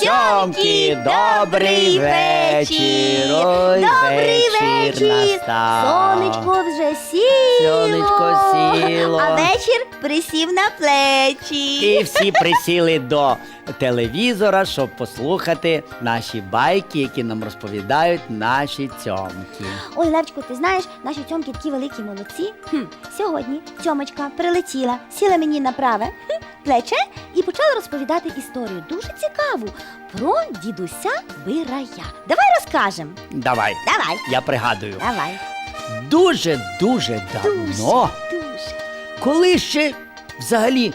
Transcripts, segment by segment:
цьомки, добрий вечір. Ой, Добрий вечір настав. Сонечко вже сіло. Сонечко сіло. А вечір присів на плечі. І всі присіли до телевізора, щоб послухати наші байки, які нам розповідають наші цьомки. Ой, Левчику, ти знаєш, наші цьомки такі великі молодці. Хм, сьогодні цьомочка прилетіла, сіла мені на праве хм, плече і почала розповідати історію дуже цікаву про дідуся Бирая. Давай розкажемо. Давай, Давай, я пригадую. давай. Дуже-дуже давно, Дуже, дуже. коли ще взагалі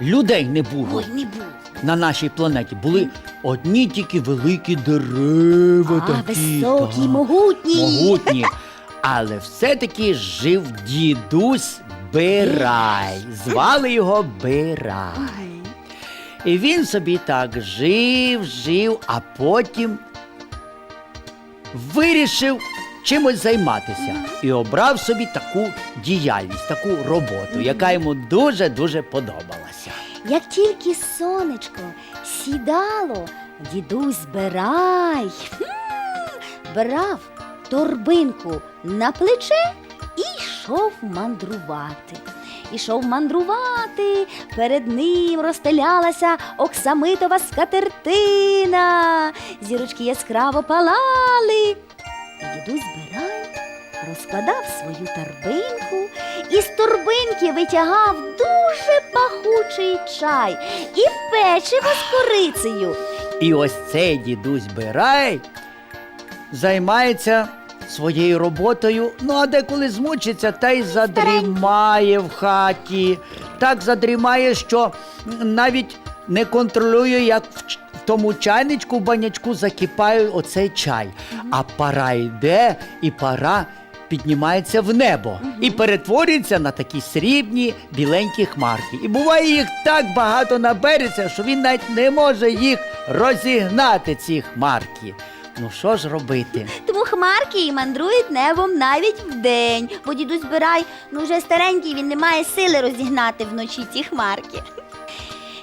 людей не було. Ой, не було. на нашій планеті були одні тільки великі дерева. А, такі, високі, так, могутні. могутні. Але все-таки жив дідусь Бирай. Звали його Бирай. І він собі так жив, жив, а потім вирішив чимось займатися і обрав собі таку діяльність, таку роботу, яка йому дуже-дуже подобалася. Як тільки сонечко сідало, дідусь хм, брав торбинку на плече і йшов мандрувати. Ішов мандрувати, перед ним розстелялася оксамитова скатертина, зірочки яскраво палали. І дідусь Берай розкладав свою торбинку і з торбинки витягав дуже пахучий чай і печиво з корицею. І ось цей дідусь Бирай займається своєю роботою, ну а деколи змучиться та й задрімає в хаті. Так задрімає, що навіть не контролює, як в, тому чайничку, в банячку закипає оцей чай. А пара йде, і пара піднімається в небо і перетворюється на такі срібні біленькі хмарки. І буває їх так багато набереться, що він навіть не може їх розігнати, ці хмарки. Ну що ж робити? Тому хмарки і мандрують небом навіть вдень, бо дідусь Бирай, ну вже старенький, він не має сили розігнати вночі ці хмарки.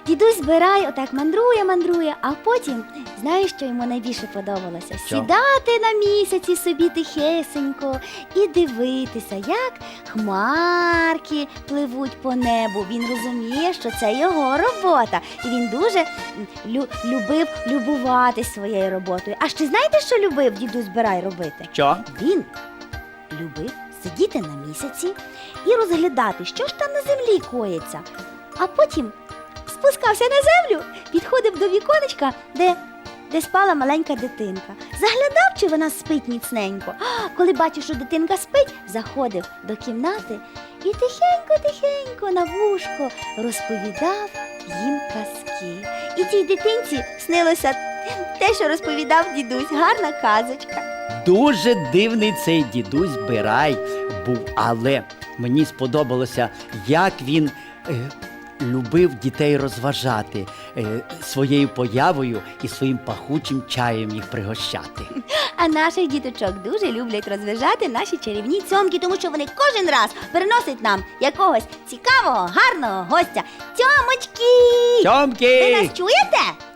Дідусь Берай отак мандрує, мандрує, а потім, знаєш, що йому найбільше подобалося? Що? Сідати на місяці собі тихесенько і дивитися, як хмарки пливуть по небу. Він розуміє, що це його робота. І він дуже лю- любив любуватись своєю роботою. А ще знаєте, що любив дідусь Берай робити? Що? Він любив сидіти на місяці і розглядати, що ж там на землі коїться. А потім спускався на землю, підходив до віконечка, де, де спала маленька дитинка. Заглядав, чи вона спить міцненько. Коли бачив, що дитинка спить, заходив до кімнати і тихенько-тихенько на вушко розповідав їм казки. І цій дитинці снилося те, що розповідав дідусь, гарна казочка. Дуже дивний цей дідусь Бирай був, але мені сподобалося, як він е, любив дітей розважати е, своєю появою і своїм пахучим чаєм їх пригощати. А наших діточок дуже люблять розважати наші чарівні цьомки, тому що вони кожен раз приносять нам якогось цікавого, гарного гостя. Цьомочки! Ви нас чуєте?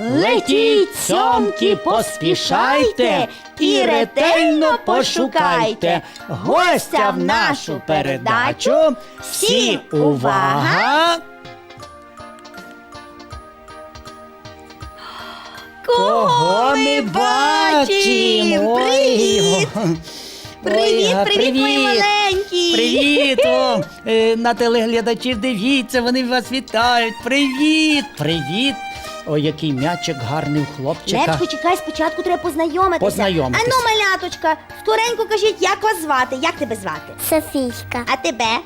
Летіть, цьомки, поспішайте і ретельно пошукайте гостя в нашу передачу. Всі увага! Кого ми бачимо? Привіт! Привіт, Ой, привіт, мої маленькі! Привіт! О, е, на телеглядачів дивіться, вони вас вітають. Привіт! Привіт! Ой, який м'ячик гарний у хлопчика. Лечко, чекай, спочатку треба познайомитися. Познайомитись. Ану, маляточка, скоренько кажіть, як вас звати? Як тебе звати? Софійка. А тебе?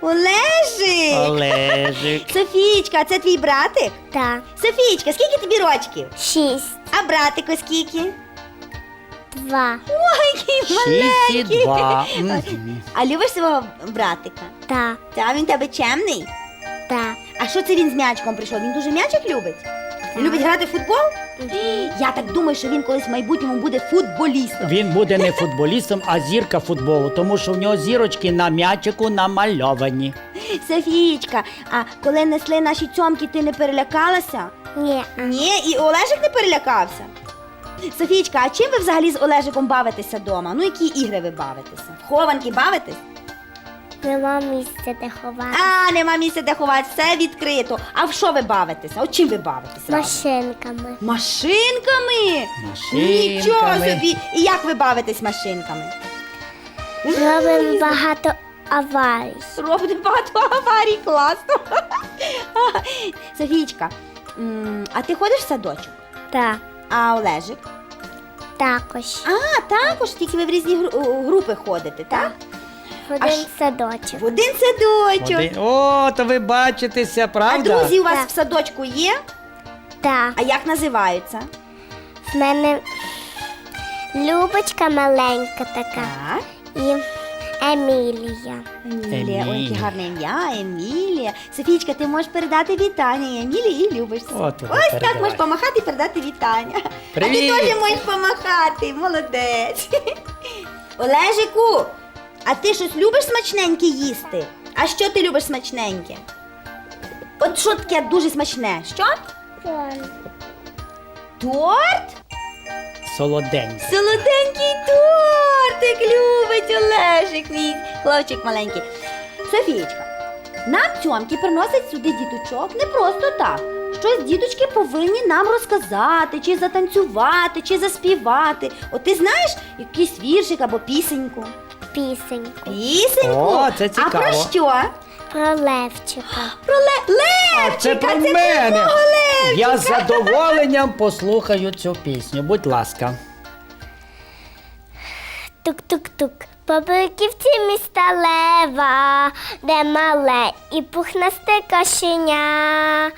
Олежик! Олежик. Софійчка, а це твій братик? Так. Софійчка, скільки тобі рочків? Шість. А братику скільки? Два. Ой, який Шість і маленький. два. Мгм. А любиш свого братика? Так. Та він тебе чемний? Так. А що це він з м'ячком прийшов? Він дуже м'ячик любить? Він любить грати в футбол? Я так думаю, що він колись в майбутньому буде футболістом. Він буде не футболістом, а зірка футболу, тому що в нього зірочки на м'ячику намальовані. Софієчка, а коли несли наші цьомки, ти не перелякалася? Ні. Ні, і Олежик не перелякався. Софієчка, а чим ви взагалі з Олежиком бавитеся вдома? Ну, які ігри ви бавитеся? В хованки бавитесь? Нема місця, де ховати. А, нема місця, де ховати, все відкрито. А в що ви бавитеся? От чим ви бавитеся? Машинками. Машинками? Машинками. Нічого собі! І як ви бавитесь машинками? Робимо багато аварій. Робите багато аварій, класно. Софієчка, м, а ти ходиш в садочок? Так. А Олежик? Також. А, також, тільки ви в різні гру- групи ходите, так? В один ж- садочок. В один садочок. Один- О, то ви бачитеся, А правда? друзі у вас Так. в садочку є? Так. А як називаються? В мене Любочка маленька така. Так. І Емілія. Емілія. Ой, яке Емілія. гарне ім'я, Емілія. Софійчка, ти можеш передати вітання Емілії і Любочці. От вона Ось так передавай. можеш помахати і передати вітання. А ти Привіт. теж можеш помахати, молодець. Олежику, а ти щось любиш смачненьке їсти? А що ти любиш смачненьке? От що таке дуже смачне? Що? Торт? Солоденька. Солоденький тортик любить Олежик, мій хлопчик маленький. Софієчка, нам цьомки приносять сюди діточок не просто так. Щось діточки повинні нам розказати, чи затанцювати, чи заспівати. От ти знаєш якийсь віршик або пісеньку? Пісеньку. Пісеньку? О, це А про що? Про Левчика. Про ле... Левчика! А це про це мене. Про мого Левчика. Я з задоволенням послухаю цю пісню. Будь ласка. Тук-тук-тук. По бруківці міста Лева, де мале і пухнасте кошеня.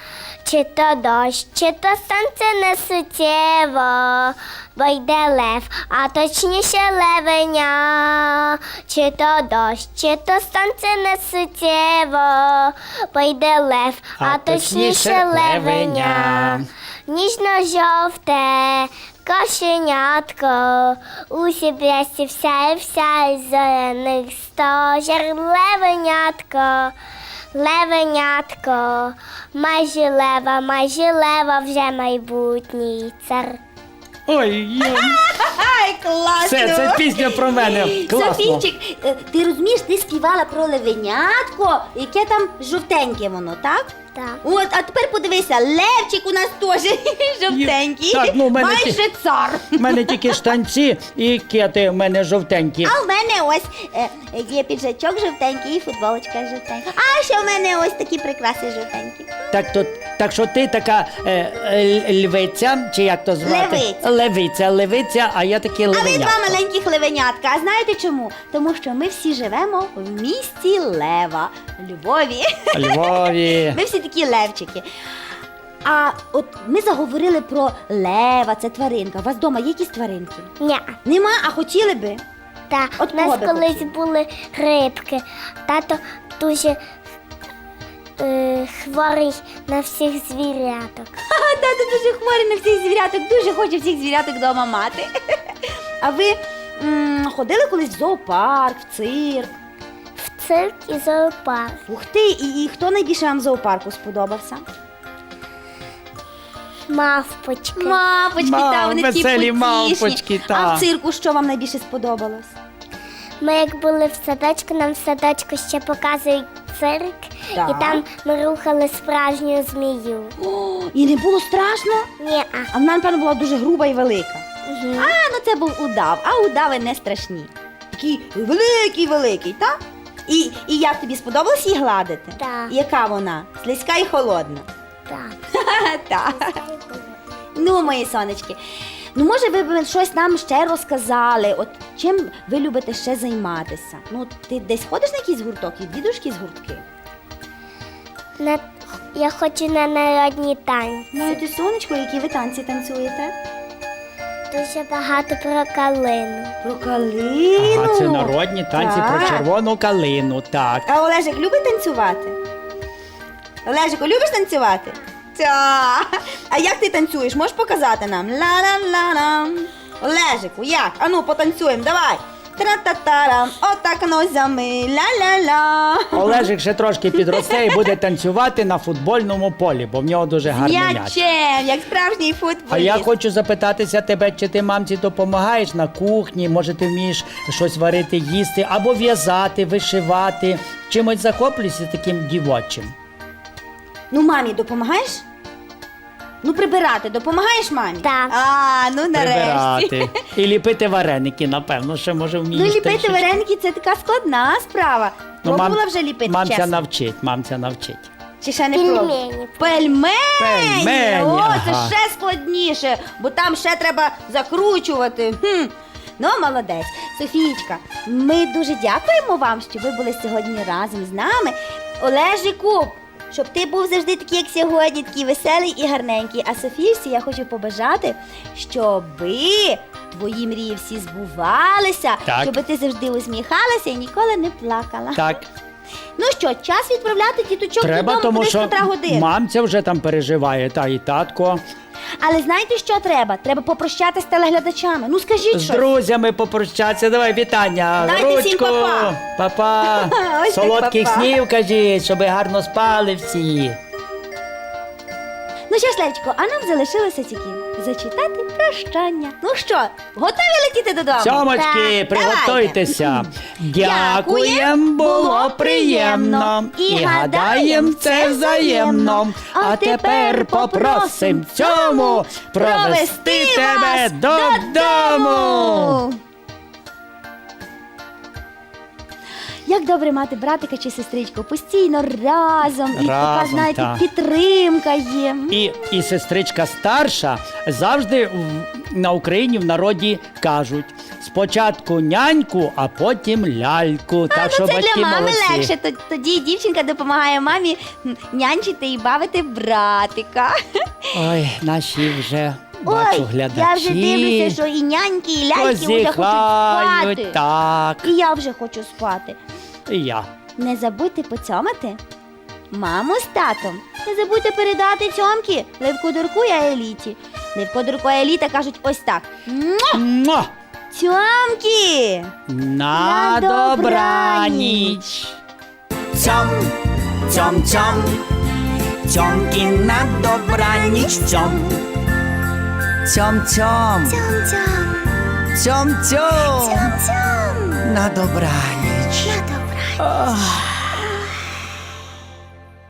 Чи то дощ, чи то сонце не суттєво, бо йде лев, а точніше левеня. Чи то дощ, чи то сонце не суттєво, бо йде лев, а, точніше левеня. Ніжно-жовте кошенятко, усі брясі вся і вся із зелених стожер. Левенятко, левенятко, майже лева, майже лева, вже майбутній цар. Ой, я... Ай, класно! Все, це пісня про мене. Класно. Софійчик, е, ти розумієш, ти співала про левенятко, яке там жовтеньке воно, так? Так. От, а тепер подивися, Левчик у нас теж жовтенький. Так, ну, в мене Майже ті- цар. У мене тільки штанці і кети в мене жовтенькі. А в мене ось е, є піджачок жовтенький і футболочка жовтенька. А ще в мене ось такі прикраси жовтенькі. Так, то, так що ти така е, е, львиця, чи як то звати? Левиця. Левиця, левиця, а я такий А ви два маленьких левенятка. А знаєте чому? Тому що ми всі живемо в місті Лева, Львові. Львові. Ми всі такі левчики. А от ми заговорили про лева, це тваринка. У вас вдома є якісь тваринки? Ня. Нема, а хотіли би? Та От у нас би колись хотіли? були рибки. Тато дуже е, хворий на всіх звіряток. А тато дуже хворий на всіх звіряток, дуже хоче всіх звіряток вдома мати. А ви м, ходили колись в зоопарк, в цирк? В цирк і зоопарк. Ух ти, і, і хто найбільше вам в зоопарку сподобався? Мавпочки. Мавпочки, Мав- та вони такі веселі потішні. мавпочки, та. А в цирку що вам найбільше сподобалось? Ми як були в садочку, нам в садочку ще показують цирк, Так. і там ми рухали справжню змію. О, і не було страшно? Ні, А вона, напевно, була дуже груба і велика. а. А, ну це був удав, а удави не страшні. Такий великий, великий, так? І, і як тобі сподобалось її гладити? Так. Яка вона? Слизька і холодна. Так. Так. Ну, мої сонечки. Ну, може, ви б щось нам ще розказали? От чим ви любите ще займатися? Ну, ти десь ходиш на якийсь гурток, відвідуєш якісь гуртки? На... Я хочу на народні танці. Знаєте, сонечко, які ви танці танцюєте? Дуже багато про калину. Про калину. Ага, це народні танці Так. про червону калину, так. А Олежик любить танцювати? Олежику, любиш танцювати? Та. А як ти танцюєш? Можеш показати нам? Ла-ла-ла-ла. Олежику, як? Ану, потанцюємо, давай. Тра-та-тарам, отак нозями, ля-ля-ля. Олежик ще трошки підросте і буде танцювати на футбольному полі, бо в нього дуже гарний м'яч. М'ячем, як справжній футболіст. А я хочу запитатися тебе, чи ти мамці допомагаєш на кухні, може ти вмієш щось варити, їсти, або в'язати, вишивати. Чимось захоплюєшся таким дівочим. Ну, мамі допомагаєш? Ну, прибирати, допомагаєш мамі? Так. А, ну нарешті. Прибирати. І ліпити вареники, напевно, що може Ну, ліпити трішечки. вареники це така складна справа. Ну, мам- Пробувала вже ліпити, Мамця чесно? навчить, мамця навчить. Чи ще не Пельмені. пробувала? Пельмені! Пельмені, О, ага. це ще складніше, бо там ще треба закручувати. Хм. Ну, молодець. Софієчка, ми дуже дякуємо вам, що ви були сьогодні разом з нами. Олежику, щоб ти був завжди такий, як сьогодні, такий веселий і гарненький. А Софійці я хочу побажати, щоби твої мрії всі збувалися, Так. щоб ти завжди усміхалася і ніколи не плакала. Так, Ну що, час відправляти діточок треба, додому, тому кудись що котра година. мамця вже там переживає, та і татко. Але знаєте, що треба? Треба попрощатися з телеглядачами. Ну скажіть З щось. друзями попрощатися. Давай вітання. Дайте всім Ручку. па-па. Па-па. Ось так Солодких па-па. снів кажіть, щоб гарно спали всі. Ну що ж, Левчко, а нам залишилося тільки зачитати прощання. Ну що, готові летіти додому? Сьомочки, Так, приготуйтеся. Дякуєм, Дякуєм, було приємно. І гадаєм, це взаємно. А тепер попросим цьому провести тебе додому. Як добре мати братика чи сестричку постійно разом, і така, Разом, знаєте, так. підтримка є. І, і сестричка старша завжди в- на Україні в народі кажуть: спочатку няньку, а потім ляльку. так ну що це батьки для мами молодці. легше. Т- Тоді дівчинка допомагає мамі м, нянчити і бавити братика. Ой, наші вже бачу Ой, глядачі. я вже дивлюся, що і няньки, і ляльки вже хочуть спати. так. І я вже хочу спати. І я. Не забудьте поцьомати маму з татом. Не забудьте передати цьомки Левку Дурку і Еліті. Левко Дурко і Еліта кажуть ось так. «Муа! Муа! Цьомки! На На добраніч. Цьом, цьом, цьом, цьомки на добраніч, цьом. Цьом, цьом, цьом, цьом, на добраніч. Ugh.